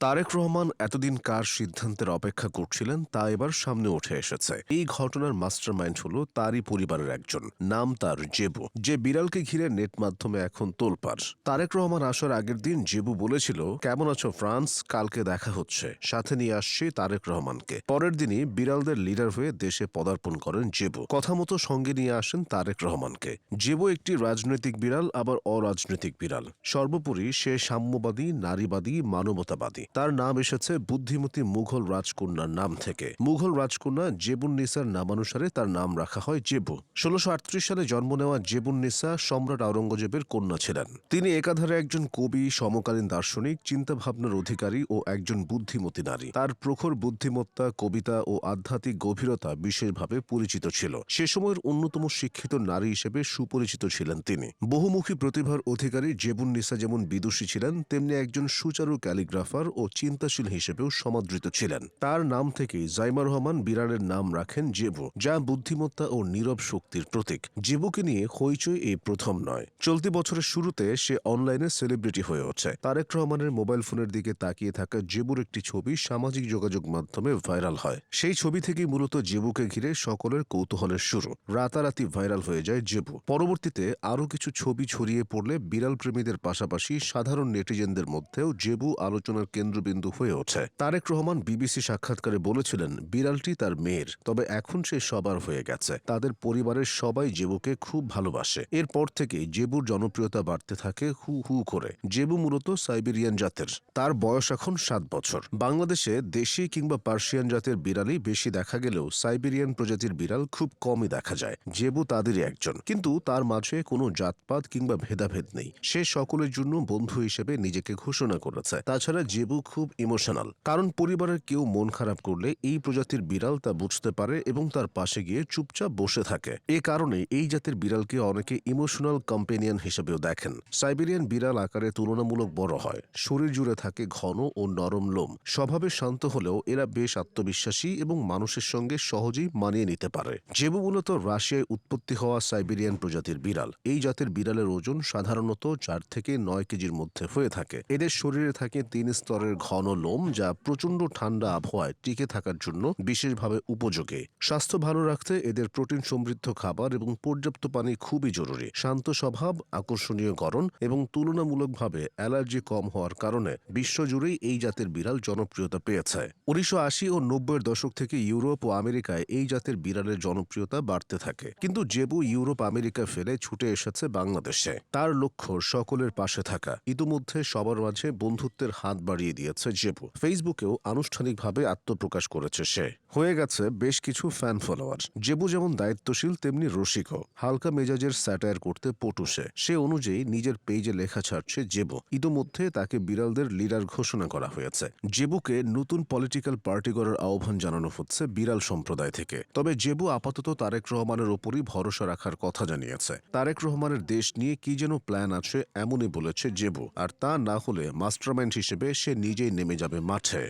তারেক রহমান এতদিন কার সিদ্ধান্তের অপেক্ষা করছিলেন তা এবার সামনে উঠে এসেছে। এই ঘটনার মাস্টারমাইন্ড হল তারই পরিবারের একজন। নাম তার জেবু। যে বিড়ালকে ঘিরে নেট মাধ্যমে এখন তোলপাড়। তারেক রহমান আসার আগের দিন জেবু বলেছিল, কেমন আছো ফ্রান্স? কালকে দেখা হচ্ছে। সাথে নিয়ে আসছি তারেক রহমানকে। পরের দিনই বিড়ালদের লিডার হয়ে দেশে পদার্পণ করেন জেবু। কথা মতো সঙ্গে নিয়ে আসেন তারেক রহমানকে। জেবু একটি রাজনৈতিক বিড়াল, আবার অরাজনৈতিক বিড়াল। সর্বোপরি সে সাম্যবাদী, নারীবাদী, মানবতাবাদী। তার নাম এসেছে বুদ্ধিমতী মুঘল রাজকন্যার নাম থেকে। মুঘল রাজকন্যা জেবুন নিসার নামানুসারে তার নাম রাখা হয় জেবু। ষোলোশো সালে জন্ম নেওয়া জেবুন নিসা সম্রাট আওরঙ্গজেবের কন্যা ছিলেন। তিনি একাধারে একজন কবি, সমকালীন দার্শনিক, চিন্তাভাবনার অধিকারী ও একজন বুদ্ধিমতী নারী। তার প্রখর বুদ্ধিমত্তা, কবিতা ও আধ্যাত্মিক গভীরতা বিশেষভাবে পরিচিত ছিল। সে সময়ের অন্যতম শিক্ষিত নারী হিসেবে সুপরিচিত ছিলেন তিনি। বহুমুখী প্রতিভার অধিকারী জেবুন নিসা যেমন বিদুষী ছিলেন, তেমনি একজন সুচারু ক্যালিগ্রাফার ও চিন্তাশীল হিসেবেও সমাদৃত ছিলেন। তার নাম থেকেই জাইমা রহমান বিড়ালের নাম রাখেন জেবু, যা বুদ্ধিমত্তা ও নীরব শক্তির প্রতীক। জেবুকে নিয়ে হইচই এই প্রথম নয়। চলতি বছরের শুরুতে সে অনলাইনে সেলিব্রিটি হয়ে ওঠে। তারেক রহমানের মোবাইল ফোনের দিকে তাকিয়ে থাকা জেবুর একটি ছবি সামাজিক যোগাযোগ মাধ্যমে ভাইরাল হয়। সেই ছবি থেকেই মূলত জেবুকে ঘিরে সকলের কৌতূহলের শুরু। রাতারাতি ভাইরাল হয়ে যায় জেবু। পরবর্তীতে আরও কিছু ছবি ছড়িয়ে পড়লে বিড়াল প্রেমীদের পাশাপাশি সাধারণ নেটিজেনদের মধ্যেও জেবু আলোচনার কেন্দ্রবিন্দু হয়ে ওঠে। তারেক রহমান বিবিসি সাক্ষাৎকারে বলেছিলেন, বিড়ালটি তার মেয়ের, তবে এখন সে সবার হয়ে গেছে। তাদের পরিবারের সবাই জেবুকে খুব ভালোবাসে। এরপর থেকেই জেবুর জনপ্রিয়তা বাড়তে থাকে হু হু করে। জেবু মূলত সাইবেরিয়ান জাতের। তার বয়স এখন সাত বছর। বাংলাদেশে দেশি কিংবা পার্সিয়ান জাতের বিড়ালই বেশি দেখা গেলেও সাইবেরিয়ান প্রজাতির বিড়াল খুব কমই দেখা যায়। জেবু তাদেরই একজন। কিন্তু তার মাঝে কোনো জাতপাত কিংবা ভেদাভেদ নেই। সে সকলের জন্য বন্ধু হিসেবে নিজেকে ঘোষণা করেছে। তাছাড়া জেবু খুব ইমোশনাল কারণ পরিবারের কেউ মন খারাপ করলে এই প্রজাতির বিড়াল তা বুঝতে পারে এবং তার পাশে গিয়ে চুপচাপ বসে থাকে। এ কারণে এই জাতের বিড়ালকে অনেকে ইমোশনাল কম্পেনিয়ান হিসেবেও দেখেন। সাইবেরিয়ান বিড়াল আকারে তুলনামূলক বড় হয়, শরীর জুড়ে থাকে ঘন ও নরম লোম। স্বভাবে শান্ত হলেও এরা বেশ আত্মবিশ্বাসী এবং মানুষের সঙ্গে সহজেই মানিয়ে নিতে পারে। জেবু মূলত রাশিয়ায় উৎপত্তি হওয়া সাইবেরিয়ান প্রজাতির বিড়াল। এই জাতের বিড়ালের ওজন সাধারণত চার থেকে নয় কেজির মধ্যে হয়ে থাকে। এদের শরীরে থাকে তিন স্তরের ঘন লোম যা প্রচণ্ড ঠান্ডা আবহাওয়ায় টিকে থাকার জন্য বিশেষভাবে উপযোগী। স্বাস্থ্য ভালো রাখতে এদের প্রোটিন সমৃদ্ধ খাবার এবং পর্যাপ্ত পানি খুবই জরুরি। শান্ত স্বভাব, আকর্ষণীয় গড়ন এবং তুলনামূলকভাবে অ্যালার্জি কম হওয়ার কারণে বিশ্বজুড়েই এই জাতের বিড়াল জনপ্রিয়তা পেয়েছে। উনিশশো আশি ও নব্বইয়ের দশক থেকে ইউরোপ ও আমেরিকায় এই জাতের বিড়ালের জনপ্রিয়তা বাড়তে থাকে। কিন্তু জেবু ইউরোপ আমেরিকা ফেলে ছুটে এসেছে বাংলাদেশে। তার লক্ষ্য সকলের পাশে থাকা। ইতিমধ্যে সবার মাঝে বন্ধুত্বের হাত বাড়িয়ে দিয়েছে জেবু ফেসবুকেও আনুষ্ঠানিকভাবে আত্মপ্রকাশ করেছে সে। হয়ে গেছে বেশ কিছু ফ্যান ফলোয়ার জেবু যেমন দায়িত্বশীল, তেমনি রসিকও। হালকা মেজাজের স্যাটায়ার করতে পটুসে সে। অনুযায়ী নিজের পেজে লেখা ছাড়ছে জেবু ইতোমধ্যে তাকে বিড়ালদের লিডার ঘোষণা করা হয়েছে। জেবুকে নতুন পলিটিক্যাল পার্টি করার আহ্বান জানানো হচ্ছে বিড়াল সম্প্রদায় থেকে। তবে জেবু আপাতত তারেক রহমানের ওপরই ভরসা রাখার কথা জানিয়েছে। তারেক রহমানের দেশ নিয়ে কি যেন প্ল্যান আছে এমনই বলেছে জেবু আর তা না হলে মাস্টারমাইন্ড হিসেবে সে নিজেই নেমে যাবে মাঠে।